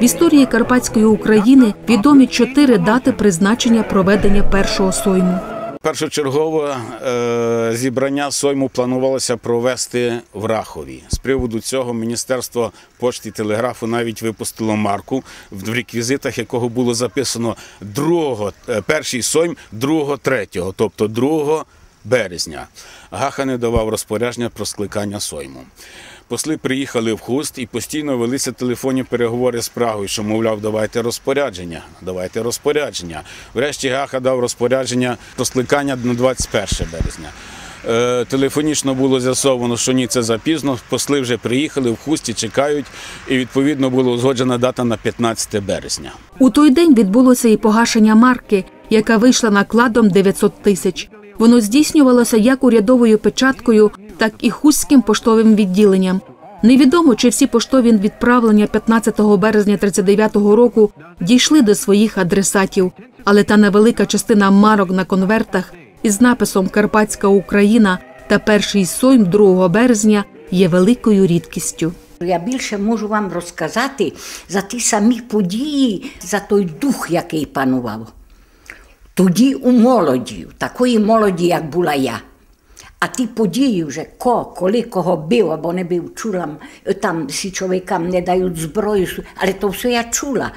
В історії Карпатської України відомі чотири дати призначення проведення першого сойму. Першочергове е, зібрання сойму планувалося провести в Рахові. З приводу цього Міністерство пошти і телеграфу навіть випустило марку, в реквізитах якого було записано другого, е, перший сойм 2-3, тобто 2 березня. Гаха не давав розпорядження про скликання сойму. Посли приїхали в хуст і постійно велися телефонні переговори з Прагою, що, мовляв, давайте розпорядження, давайте розпорядження. Врешті Гаха дав розпорядження про скликання на 21 березня. Е, телефонічно було з'ясовано, що ні, це запізно. Посли вже приїхали в хусті, чекають, і відповідно була узгоджена дата на 15 березня. У той день відбулося і погашення марки, яка вийшла накладом 900 тисяч. Воно здійснювалося як урядовою печаткою, так і хустським поштовим відділенням. Невідомо, чи всі поштові відправлення 15 березня 39-го року дійшли до своїх адресатів, але та невелика частина марок на конвертах із написом Карпатська Україна та перший сойм 2 березня є великою рідкістю. Я більше можу вам розказати за ті самі події, за той дух, який панував. Тоді у молоді, такої молоді, як була я. А ті події вже ко, коли кого бив або не бив, чула там січовикам не дають зброю, але то все я чула.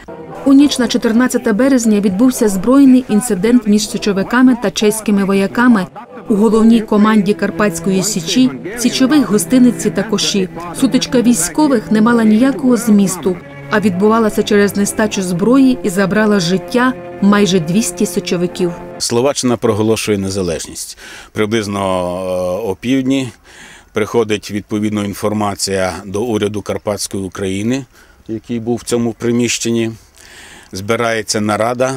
У ніч на 14 березня відбувся збройний інцидент між січовиками та чеськими вояками у головній команді Карпатської січі, січових гостиниці та коші. Сутичка військових не мала ніякого змісту, а відбувалася через нестачу зброї і забрала життя майже 200 січовиків. Словаччина проголошує незалежність. Приблизно е, о півдні приходить відповідна інформація до уряду Карпатської України, який був в цьому приміщенні. Збирається нарада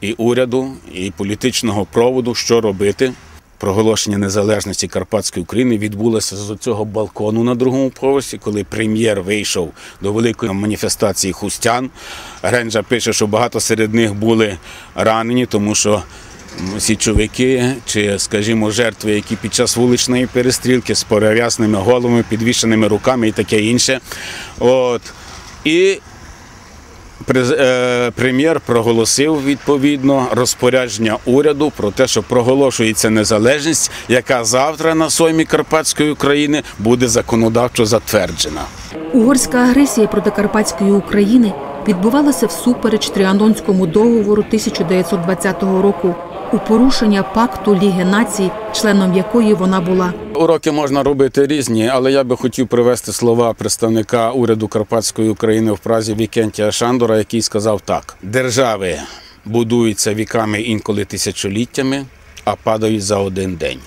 і уряду, і політичного проводу, що робити. Проголошення незалежності Карпатської України відбулося з цього балкону на другому поверсі, коли прем'єр вийшов до великої маніфестації хустян. Гренджа пише, що багато серед них були ранені, тому що січовики чи, скажімо, жертви, які під час вуличної перестрілки з перев'язними головами, підвішеними руками і таке інше. От. І Прем'єр проголосив відповідно розпорядження уряду про те, що проголошується незалежність, яка завтра на соймі Карпатської України буде законодавчо затверджена. Угорська агресія проти Карпатської України відбувалася всупереч Тріанонському договору 1920 року у порушення пакту Ліги націй, членом якої вона була. Уроки можна робити різні, але я би хотів привести слова представника уряду Карпатської України в Празі Вікентія Шандора, який сказав так: держави будуються віками інколи тисячоліттями, а падають за один день.